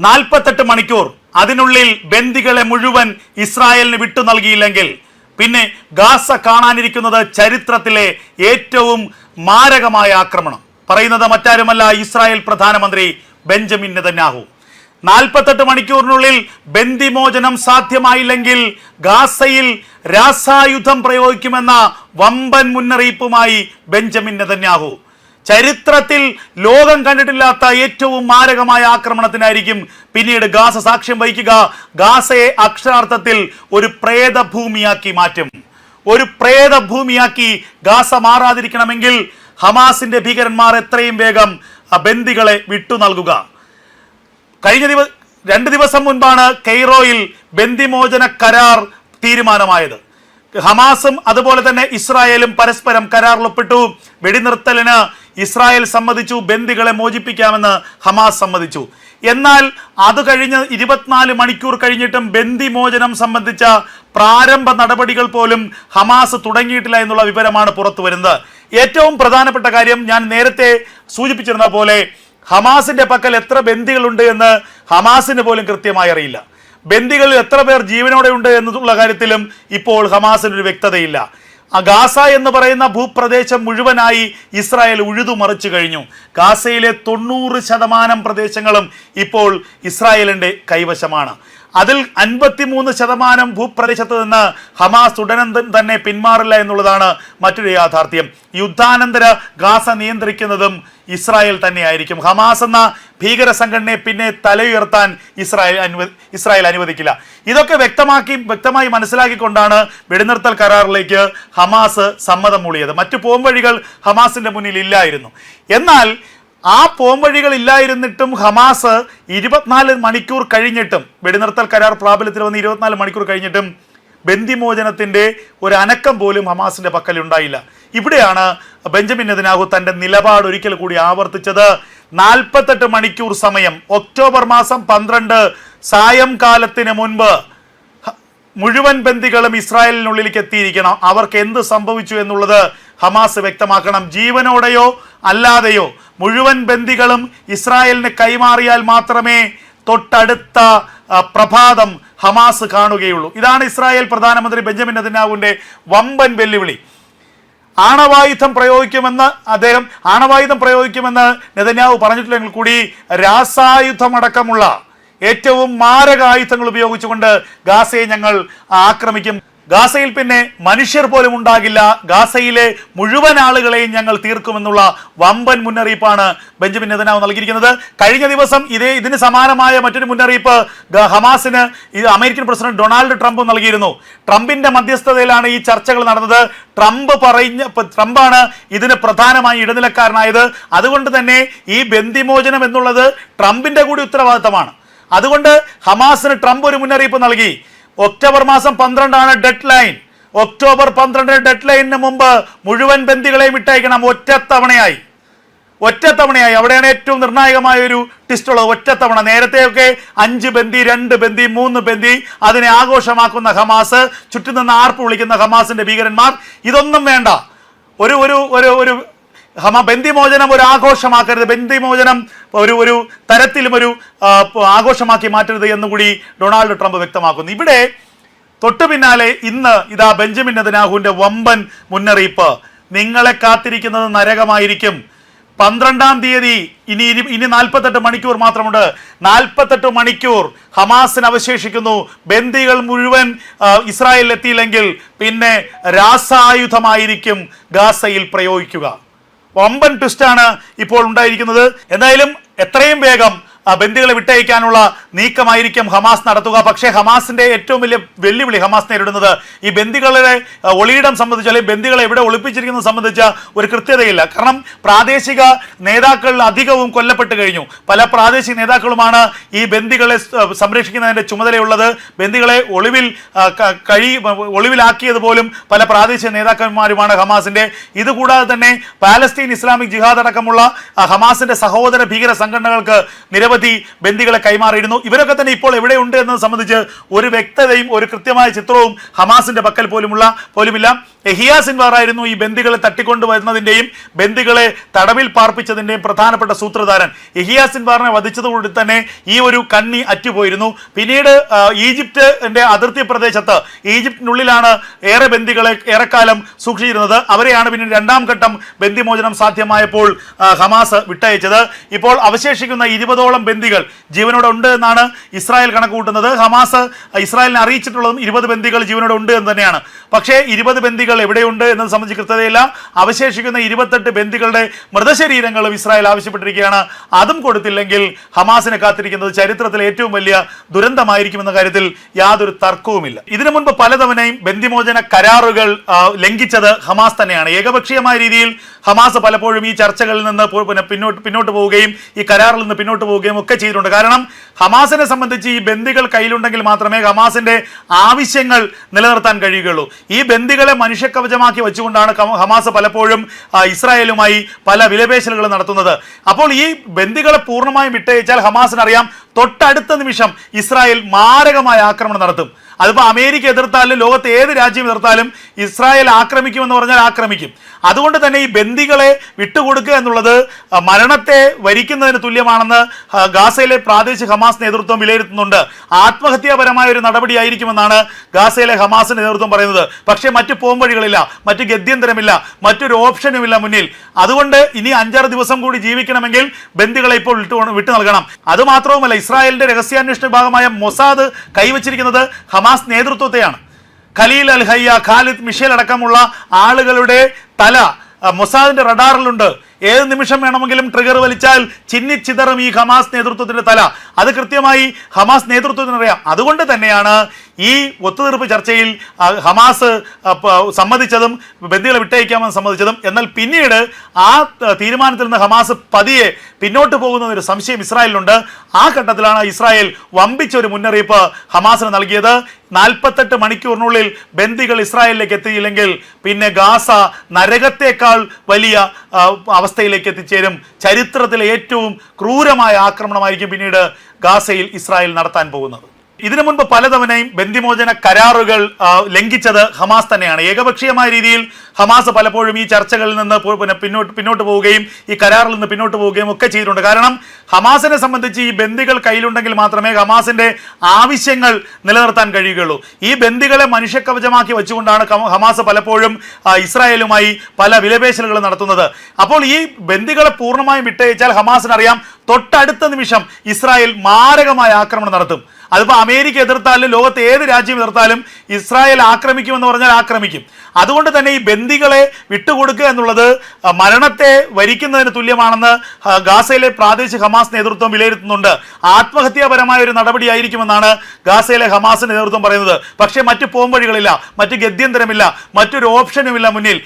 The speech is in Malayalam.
നാൽപ്പത്തെട്ട് മണിക്കൂർ അതിനുള്ളിൽ ബന്ദികളെ മുഴുവൻ ഇസ്രായേലിന് വിട്ടു നൽകിയില്ലെങ്കിൽ പിന്നെ ഗാസ കാണാനിരിക്കുന്നത് ചരിത്രത്തിലെ ഏറ്റവും മാരകമായ ആക്രമണം. പറയുന്നത് മറ്റാരുമല്ല ഇസ്രായേൽ പ്രധാനമന്ത്രി ബെഞ്ചമിൻ നെതന്യാഹു. നാൽപ്പത്തെട്ട് മണിക്കൂറിനുള്ളിൽ ബന്ദിമോചനം സാധ്യമായില്ലെങ്കിൽ ഗാസയിൽ രാസായുധം പ്രയോഗിക്കുമെന്ന വമ്പൻ മുന്നറിയിപ്പുമായി ബെഞ്ചമിൻ നെതന്യാഹു. ചരിത്രത്തിൽ ലോകം കണ്ടിട്ടില്ലാത്ത ഏറ്റവും മാരകമായ ആക്രമണത്തിനായിരിക്കും പിന്നീട് ഗാസ സാക്ഷ്യം വഹിക്കുക. ഗാസയെ അക്ഷരാർത്ഥത്തിൽ ഒരു പ്രേതഭൂമിയാക്കി മാറ്റും. ഒരു പ്രേതഭൂമിയാക്കി ഗാസ മാറാതിരിക്കണമെങ്കിൽ ഹമാസിന്റെ ഭീകരന്മാർ എത്രയും വേഗം ബന്ദികളെ വിട്ടു നൽകുക. കഴിഞ്ഞ ദിവ രണ്ട് ദിവസം മുൻപാണ് കെയ്റോയിൽ ബന്ദിമോചന കരാർ തീരുമാനമായത്. ഹമാസും അതുപോലെ തന്നെ ഇസ്രായേലും പരസ്പരം കരാറിൽ ഒപ്പിട്ടു വെടിനിർത്തലിന് ഇസ്രായേൽ സമ്മതിച്ചു ബന്ദികളെ മോചിപ്പിക്കാമെന്ന് ഹമാസ് സമ്മതിച്ചു. എന്നാൽ അത് കഴിഞ്ഞ് ഇരുപത്തിനാല് മണിക്കൂർ കഴിഞ്ഞിട്ടും ബന്ദി മോചനം സംബന്ധിച്ച പ്രാരംഭ നടപടികൾ പോലും ഹമാസ് തുടങ്ങിയിട്ടില്ല എന്നുള്ള വിവരമാണ് പുറത്തു വരുന്നത്. ഏറ്റവും പ്രധാനപ്പെട്ട കാര്യം ഞാൻ നേരത്തെ സൂചിപ്പിച്ചിരുന്ന പോലെ ഹമാസിന്റെ പക്കൽ എത്ര ബന്ദികളുണ്ട് എന്ന് ഹമാസിന് പോലും കൃത്യമായി അറിയില്ല. ബന്ദികളിൽ എത്ര പേർ ജീവനോടെ ഉണ്ട് എന്നുള്ള കാര്യത്തിലും ഇപ്പോൾ ഹമാസിന് ഒരു വ്യക്തതയില്ല. ഗാസ എന്ന് പറയുന്ന ഭൂപ്രദേശം മുഴുവനായി ഇസ്രായേൽ ഉഴുതുമറിച്ചു കഴിഞ്ഞു. ഗാസയിലെ തൊണ്ണൂറ് ശതമാനം പ്രദേശങ്ങളും ഇപ്പോൾ ഇസ്രായേലിന്റെ കൈവശമാണ്. അതിൽ അൻപത്തിമൂന്ന് ശതമാനം ഭൂപ്രദേശത്ത് നിന്ന് ഹമാസ് ഉടനെ തന്നെ പിന്മാറില്ല എന്നുള്ളതാണ് മറ്റൊരു യാഥാർത്ഥ്യം. യുദ്ധാനന്തര ഗാസ നിയന്ത്രിക്കുന്നതും ഇസ്രായേൽ തന്നെയായിരിക്കും. ഹമാസ് എന്ന ഭീകര സംഘടനയെ പിന്നെ തലയുയർത്താൻ ഇസ്രായേൽ അനുവദി ഇസ്രായേൽ അനുവദിക്കില്ല. ഇതൊക്കെ വ്യക്തമാക്കി വ്യക്തമായി മനസ്സിലാക്കിക്കൊണ്ടാണ് വെടിനിർത്തൽ കരാറിലേക്ക് ഹമാസ് സമ്മതം മൂളിയത്. മറ്റു പോംവഴികൾ ഹമാസിന്റെ മുന്നിൽ ഇല്ലായിരുന്നു. എന്നാൽ ആ പോംവഴികൾ ഇല്ലായിരുന്നിട്ടും ഹമാസ് ഇരുപത്തിനാല് മണിക്കൂർ കഴിഞ്ഞിട്ടും വെടിനിർത്തൽ കരാർ പ്രാബല്യത്തിൽ വന്ന് ഇരുപത്തിനാല് മണിക്കൂർ കഴിഞ്ഞിട്ടും ബന്ദിമോചനത്തിന്റെ ഒരു അനക്കം പോലും ഹമാസിന്റെ പക്കലുണ്ടായില്ല. ഇവിടെയാണ് ബെഞ്ചമിൻ നെതിനാഹു തന്റെ നിലപാട് ഒരിക്കൽ കൂടി ആവർത്തിച്ചത്. നാൽപ്പത്തെട്ട് മണിക്കൂർ സമയം ഒക്ടോബർ മാസം പന്ത്രണ്ട് സായംകാലത്തിന് മുൻപ് മുഴുവൻ ബന്ദികളും ഇസ്രായേലിനുള്ളിലേക്ക് എത്തിയിരിക്കണം. അവർക്ക് എന്ത് സംഭവിച്ചു എന്നുള്ളത് ഹമാസ് വ്യക്തമാക്കണം ജീവനോടെയോ അല്ലാതെയോ. മുഴുവൻ ബന്ദികളും ഇസ്രായേലിന് കൈമാറിയാൽ മാത്രമേ തൊട്ടടുത്ത പ്രഭാതം ഹമാസ് കാണുകയുള്ളൂ. ഇതാണ് ഇസ്രായേൽ പ്രധാനമന്ത്രി ബെഞ്ചമിൻ നെതന്യാഹുവിന്റെ വമ്പൻ വെല്ലുവിളി. ആണവായുധം പ്രയോഗിക്കുമെന്ന് അദ്ദേഹം ആണവായുധം പ്രയോഗിക്കുമെന്ന് നെതന്യാഹു പറഞ്ഞിട്ടില്ലെങ്കിൽ കൂടി രാസായുധമടക്കമുള്ള ഏറ്റവും മാരക ആയുധങ്ങൾ ഉപയോഗിച്ചുകൊണ്ട് ഗാസയെ ഞങ്ങൾ ആക്രമിക്കും. ഗാസയിൽ പിന്നെ മനുഷ്യർ പോലും ഉണ്ടാകില്ല. ഗാസയിലെ മുഴുവൻ ആളുകളെയും ഞങ്ങൾ തീർക്കുമെന്നുള്ള വമ്പൻ മുന്നറിയിപ്പാണ് ബെഞ്ചമിൻ നെതനാവ് നൽകിയിരിക്കുന്നത്. കഴിഞ്ഞ ദിവസം ഇതേ ഇതിന് സമാനമായ മറ്റൊരു മുന്നറിയിപ്പ് ഹമാസിന് അമേരിക്കൻ പ്രസിഡന്റ് ഡൊണാൾഡ് ട്രംപ് നൽകിയിരുന്നു. ട്രംപിന്റെ മധ്യസ്ഥതയിലാണ് ഈ ചർച്ചകൾ നടന്നത്. ട്രംപ് പറഞ്ഞ ട്രംപാണ് ഇതിന് പ്രധാനമായി ഇടനിലക്കാരനായത്. അതുകൊണ്ട് തന്നെ ഈ ബന്ധിമോചനം എന്നുള്ളത് ട്രംപിന്റെ കൂടി ഉത്തരവാദിത്തമാണ്. അതുകൊണ്ട് ഹമാസിന് ട്രംപ് ഒരു മുന്നറിയിപ്പ് നൽകി. ഒക്ടോബർ മാസം പന്ത്രണ്ടാണ് ഡെഡ് ലൈൻ ഒക്ടോബർ പന്ത്രണ്ടിന് ഡെഡ് ലൈനിന് മുമ്പ് മുഴുവൻ ബന്ദികളെയും ഇട്ടയക്കണം ഒറ്റത്തവണയായി. ഒറ്റത്തവണയായി. അവിടെയാണ് ഏറ്റവും നിർണായകമായ ഒരു ടിസ്റ്റുള്ളത് ഒറ്റത്തവണ. നേരത്തെയൊക്കെ അഞ്ച് ബന്ദി രണ്ട് ബന്ദി മൂന്ന് ബന്ദി അതിനെ ആഘോഷമാക്കുന്ന ഹമാസ് ചുറ്റുനിന്ന് ആർപ്പ് വിളിക്കുന്ന ഹമാസിന്റെ ഭീകരന്മാർ. ഇതൊന്നും വേണ്ട. ഒരു ഒരു ഒരു ഒരു ഹമ ബന്ദിമോചനം ഒരു ആഘോഷമാക്കരുത് ബന്ദിമോചനം ഒരു ഒരു തരത്തിലും ഒരു ആഘോഷമാക്കി മാറ്റരുത് എന്നുകൂടി ഡൊണാൾഡ് ട്രംപ് വ്യക്തമാക്കുന്നു. ഇവിടെ തൊട്ടു പിന്നാലെ ഇന്ന് ഇതാ ബെഞ്ചമിൻ നെതന്യാഹുവിന്റെ വമ്പൻ മുന്നറിയിപ്പ്. നിങ്ങളെ കാത്തിരിക്കുന്നത് നരകമായിരിക്കും. പന്ത്രണ്ടാം തീയതി ഇനി ഇനി- നാൽപ്പത്തെട്ട് മണിക്കൂർ മാത്രമുണ്ട്. നാൽപ്പത്തെട്ട് മണിക്കൂർ ഹമാസിന് അവശേഷിക്കുന്നു. ബന്ദികൾ മുഴുവൻ ഇസ്രായേലിൽ എത്തിയില്ലെങ്കിൽ പിന്നെ രാസായുധമായിരിക്കും ഗാസയിൽ പ്രയോഗിക്കുക. വമ്പൻ ട്വിസ്റ്റാണ് ഇപ്പോൾ ഉണ്ടായിരിക്കുന്നത്. എന്തായാലും എത്രയും വേഗം ബന്ധികളെ വിട്ടയക്കാനുള്ള നീക്കമായിരിക്കും ഹമാസ് നടത്തുക. പക്ഷേ ഹമാസിന്റെ ഏറ്റവും വലിയ വെല്ലുവിളി ഹമാസ് നേരിടുന്നത് ഈ ബന്ദികളുടെ ഒളിയിടം സംബന്ധിച്ച് അല്ലെങ്കിൽ ബന്ദികളെ എവിടെ ഒളിപ്പിച്ചിരിക്കുന്നത് സംബന്ധിച്ച ഒരു കൃത്യതയില്ല. കാരണം പ്രാദേശിക നേതാക്കൾ അധികവും കൊല്ലപ്പെട്ടു കഴിഞ്ഞു. പല പ്രാദേശിക നേതാക്കളുമാണ് ഈ ബന്ദികളെ സംരക്ഷിക്കുന്നതിന്റെ ചുമതലയുള്ളത്. ബന്ദികളെ ഒളിവിൽ കഴി ഒളിവിലാക്കിയത് പോലും പല പ്രാദേശിക നേതാക്കന്മാരുമാണ് ഹമാസിന്റെ. ഇതുകൂടാതെ തന്നെ പാലസ്തീൻ ഇസ്ലാമിക് ജിഹാദ് അടക്കമുള്ള ഹമാസിന്റെ സഹോദര ഭീകര സംഘടനകൾക്ക് നിരവധി ബന്ദികളെ കൈമാറിയിരുന്നു. ഇവരൊക്കെ തന്നെ ഇപ്പോൾ എവിടെയുണ്ട് എന്നത് സംബന്ധിച്ച് ഒരു വ്യക്തതയും ഒരു കൃത്യമായ ചിത്രവും ഹമാസിന്റെ പക്കൽ പോലുമുള്ള പോലുമില്ല. എഹിയ സിൻവാർ ആയിരുന്നു ഈ ബന്ദികളെ തട്ടിക്കൊണ്ടുവരുന്നതിന്റെയും ബന്ദികളെ തടവിൽ പാർപ്പിച്ചതിന്റെയും പ്രധാനപ്പെട്ട സൂത്രധാരൻ. എഹിയ സിൻവാറിനെ വധിച്ചതുകൊണ്ട് തന്നെ ഈ ഒരു കണ്ണി അറ്റുപോയിരുന്നു. പിന്നീട് ഈജിപ്തിന്റെ അതിർത്തി പ്രദേശത്ത് ഈജിപ്തിനുള്ളിലാണ് ഏറെ ബന്ദികളെ ഏറെക്കാലം സൂക്ഷിച്ചിരുന്നത്. അവരെയാണ് പിന്നീട് രണ്ടാം ഘട്ടം ബന്ദിമോചനം സാധ്യമായപ്പോൾ ഹമാസ് വിട്ടയച്ചത്. ഇപ്പോൾ അവശേഷിക്കുന്ന ഇരുപതോളം ബന്ദികൾ ജീവനോടെ ഉണ്ട് എന്നാണ് ഇസ്രായേൽ കണക്ക് കൂട്ടുന്നത് ഹമാസ് ഇസ്രായേലിനെ അറിയിച്ചിട്ടുള്ളതും ഇരുപത് ബന്ദികൾ ജീവനോടെ ഉണ്ട് എന്ന് തന്നെയാണ്. പക്ഷേ ഇരുപത് ബന്ദികൾ എവിടെയുണ്ട് എന്നത് സംബന്ധിച്ച് കൃത്യതയില്ല. അവശേഷിക്കുന്ന ഇരുപത്തെട്ട് ബന്ദികളുടെ മൃതശരീരങ്ങളും ഇസ്രായേൽ ആവശ്യപ്പെട്ടിരിക്കുകയാണ്. അതും കൊടുത്തില്ലെങ്കിൽ ഹമാസിനെ കാത്തിരിക്കുന്നത് ചരിത്രത്തിലെ ഏറ്റവും വലിയ ദുരന്തമായിരിക്കുമെന്ന കാര്യത്തിൽ യാതൊരു തർക്കവുമില്ല. ഇതിനു മുൻപ് പലതവണയും ബന്ദിമോചന കരാറുകൾ ലംഘിച്ചത് ഹമാസ് തന്നെയാണ്. ഏകപക്ഷീയമായ രീതിയിൽ ഹമാസ് പലപ്പോഴും ഈ ചർച്ചകളിൽ നിന്ന് പിന്നെ പിന്നോട്ട് പിന്നോട്ട് പോവുകയും ഈ കരാറിൽ നിന്ന് പിന്നോട്ട് പോവുകയും ഒക്കെ ചെയ്തിട്ടുണ്ട്. കാരണം ഹമാസിനെ സംബന്ധിച്ച് ഈ ബന്ദികൾ കയ്യിലുണ്ടെങ്കിൽ മാത്രമേ ഹമാസിന്റെ ആവശ്യങ്ങൾ നിലനിർത്താൻ കഴിയുകയുള്ളൂ. ഈ ബന്ദികളെ മനുഷ്യക്കവചമാക്കി വെച്ചുകൊണ്ടാണ് ഹമാസ് പലപ്പോഴും ഇസ്രായേലുമായി പല വിലപേശലുകൾ നടത്തുന്നത്. അപ്പോൾ ഈ ബന്ദികളെ പൂർണമായും വിട്ടയച്ചാൽ ഹമാസിന് അറിയാം തൊട്ടടുത്ത നിമിഷം ഇസ്രായേൽ മാരകമായ ആക്രമണം നടത്തും. അതിപ്പോൾ അമേരിക്ക എതിർത്താലും ലോകത്തെ ഏത് രാജ്യം എതിർത്താലും ഇസ്രായേൽ ആക്രമിക്കുമെന്ന് പറഞ്ഞാൽ ആക്രമിക്കും. അതുകൊണ്ട് തന്നെ ഈ ബന്ദികളെ വിട്ടുകൊടുക്കുക എന്നുള്ളത് മരണത്തെ വരിക്കുന്നതിന് തുല്യമാണെന്ന് ഗാസയിലെ പ്രാദേശിക ഹമാസ് നേതൃത്വം വിലയിരുത്തുന്നുണ്ട്. ആത്മഹത്യാപരമായ ഒരു നടപടിയായിരിക്കുമെന്നാണ് ഗാസയിലെ ഹമാസ് നേതൃത്വം പറയുന്നത്. പക്ഷേ മറ്റു പോംവഴികളില്ല മറ്റ് ഗദ്യന്തരമില്ല മറ്റൊരു ഓപ്ഷനുമില്ല മുന്നിൽ. അതുകൊണ്ട് ഇനി അഞ്ചാറ് ദിവസം കൂടി ജീവിക്കണമെങ്കിൽ ബന്ദികളെ ഇപ്പോൾ വിട്ടു വിട്ടു നൽകണം. അതുമാത്രവുമല്ല ഇസ്രായേലിന്റെ രഹസ്യാന്വേഷണ വിഭാഗമായ മൊസാദ് കൈവച്ചിരിക്കുന്നത് Hamas നേതൃത്വത്തെയാണ്. Khalil al Hayya Khalid Mishal അടക്കമുള്ള ആളുകളുടെ തല മൊസാദിന്റെ റഡാറിലുണ്ട്. ഏത് നിമിഷം വേണമെങ്കിലും ട്രിഗർ വലിച്ചാൽ ചിന്നിച്ചിതറും ഈ ഹമാസ് നേതൃത്വത്തിന്റെ തല. അത് കൃത്യമായി ഹമാസ് നേതൃത്വത്തിന് അറിയാം. അതുകൊണ്ട് തന്നെയാണ് ഈ ഒത്തുതീർപ്പ് ചർച്ചയിൽ ഹമാസ് സമ്മതിച്ചതും ബന്ദികളെ വിട്ടയക്കാമെന്ന് സമ്മതിച്ചതും. എന്നാൽ പിന്നീട് ആ തീരുമാനത്തിൽ നിന്ന് ഹമാസ് പതിയെ പിന്നോട്ട് പോകുന്ന ഒരു സംശയം ഇസ്രായേലിനുണ്ട് ആ ഘട്ടത്തിലാണ് ഇസ്രായേൽ വമ്പിച്ച ഒരു മുന്നറിയിപ്പ് ഹമാസിന് നൽകിയത്. നാൽപ്പത്തെട്ട് മണിക്കൂറിനുള്ളിൽ ബന്ദികൾ ഇസ്രായേലിലേക്ക് എത്തിയില്ലെങ്കിൽ പിന്നെ ഗാസ നരകത്തേക്കാൾ വലിയ അവസ്ഥയിലേക്ക് എത്തിച്ചേരും. ചരിത്രത്തിലെ ഏറ്റവും ക്രൂരമായ ആക്രമണമായിരിക്കും പിന്നീട് ഗാസയിൽ ഇസ്രായേൽ നടത്താൻ പോകുന്നത്. ഇതിനു മുൻപ് പലതവണയും ബന്ദിമോചന കരാറുകൾ ലംഘിച്ചത് ഹമാസ് തന്നെയാണ്. ഏകപക്ഷീയമായ രീതിയിൽ ഹമാസ് പലപ്പോഴും ഈ ചർച്ചകളിൽ നിന്ന് പിന്നെ പിന്നോട്ട് പിന്നോട്ട് പോവുകയും ഈ കരാറിൽ നിന്ന് പിന്നോട്ട് പോവുകയും ഒക്കെ ചെയ്തിട്ടുണ്ട്. കാരണം ഹമാസിനെ സംബന്ധിച്ച് ഈ ബന്ദികൾ കയ്യിലുണ്ടെങ്കിൽ മാത്രമേ ഹമാസിന്റെ ആവശ്യങ്ങൾ നിലനിർത്താൻ കഴിയുകയുള്ളൂ. ഈ ബന്ദികളെ മനുഷ്യക്കവചമാക്കി വെച്ചുകൊണ്ടാണ് ഹമാസ് പലപ്പോഴും ഇസ്രായേലുമായി പല വിലപേശലുകൾ നടത്തുന്നത്. അപ്പോൾ ഈ ബന്ദികളെ പൂർണമായും വിട്ടയച്ചാൽ ഹമാസിനറിയാം തൊട്ടടുത്ത നിമിഷം ഇസ്രായേൽ മാരകമായ ആക്രമണം നടത്തും. അതിപ്പോൾ അമേരിക്ക എതിർത്താലും ലോകത്തെ ഏത് രാജ്യം എതിർത്താലും ഇസ്രായേൽ ആക്രമിക്കുമെന്ന് പറഞ്ഞാൽ ആക്രമിക്കും. അതുകൊണ്ട് തന്നെ ഈ ബന്ദികളെ വിട്ടുകൊടുക്കുക എന്നുള്ളത് മരണത്തെ വരിക്കുന്നതിന് തുല്യമാണെന്ന് ഗാസയിലെ പ്രാദേശിക ഹമാസ് നേതൃത്വം വിലയിരുത്തുന്നുണ്ട്. ആത്മഹത്യാപരമായ ഒരു നടപടിയായിരിക്കുമെന്നാണ് ഗാസയിലെ ഹമാസ് നേതൃത്വം പറയുന്നത്. പക്ഷേ മറ്റു പോംവഴികളില്ല മറ്റു ഗദ്യന്തരമില്ല മറ്റൊരു ഓപ്ഷനുമില്ല മുന്നിൽ.